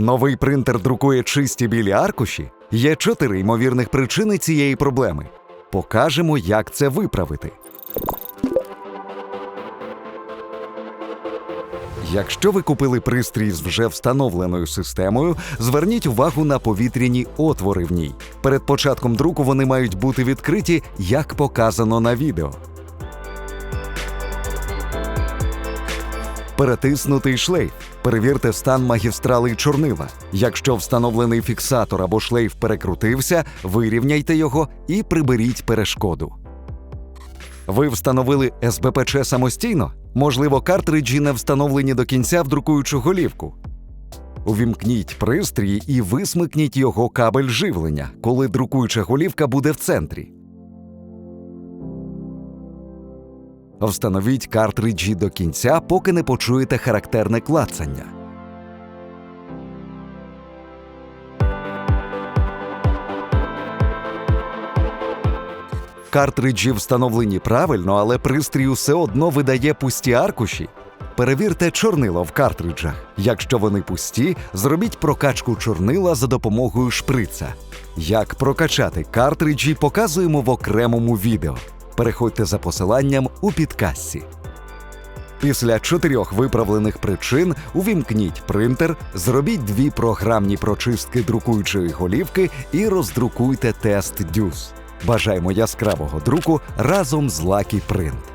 Новий принтер друкує чисті білі аркуші. Є чотири ймовірних причини цієї проблеми. Покажемо, як це виправити. Якщо ви купили пристрій з вже встановленою системою, зверніть увагу на повітряні отвори в ній. Перед початком друку вони мають бути відкриті, як показано на відео. Перетиснутий шлейф. Перевірте стан магістрали чорнила. Якщо встановлений фіксатор або шлейф перекрутився, вирівняйте його і приберіть перешкоду. Ви встановили СБПЧ самостійно? Можливо, картриджі не встановлені до кінця в друкуючу голівку. Увімкніть пристрій і висмикніть його кабель живлення, коли друкуюча голівка буде в центрі. Встановіть картриджі до кінця, поки не почуєте характерне клацання. Картриджі встановлені правильно, але пристрій все одно видає пусті аркуші. Перевірте чорнило в картриджах. Якщо вони пусті, зробіть прокачку чорнила за допомогою шприца. Як прокачати картриджі, показуємо в окремому відео. Переходьте за посиланням у підкасті. Після чотирьох виправлених причин увімкніть принтер, зробіть дві програмні прочистки друкуючої голівки і роздрукуйте тест дюс. Бажаємо яскравого друку разом з Lucky Print.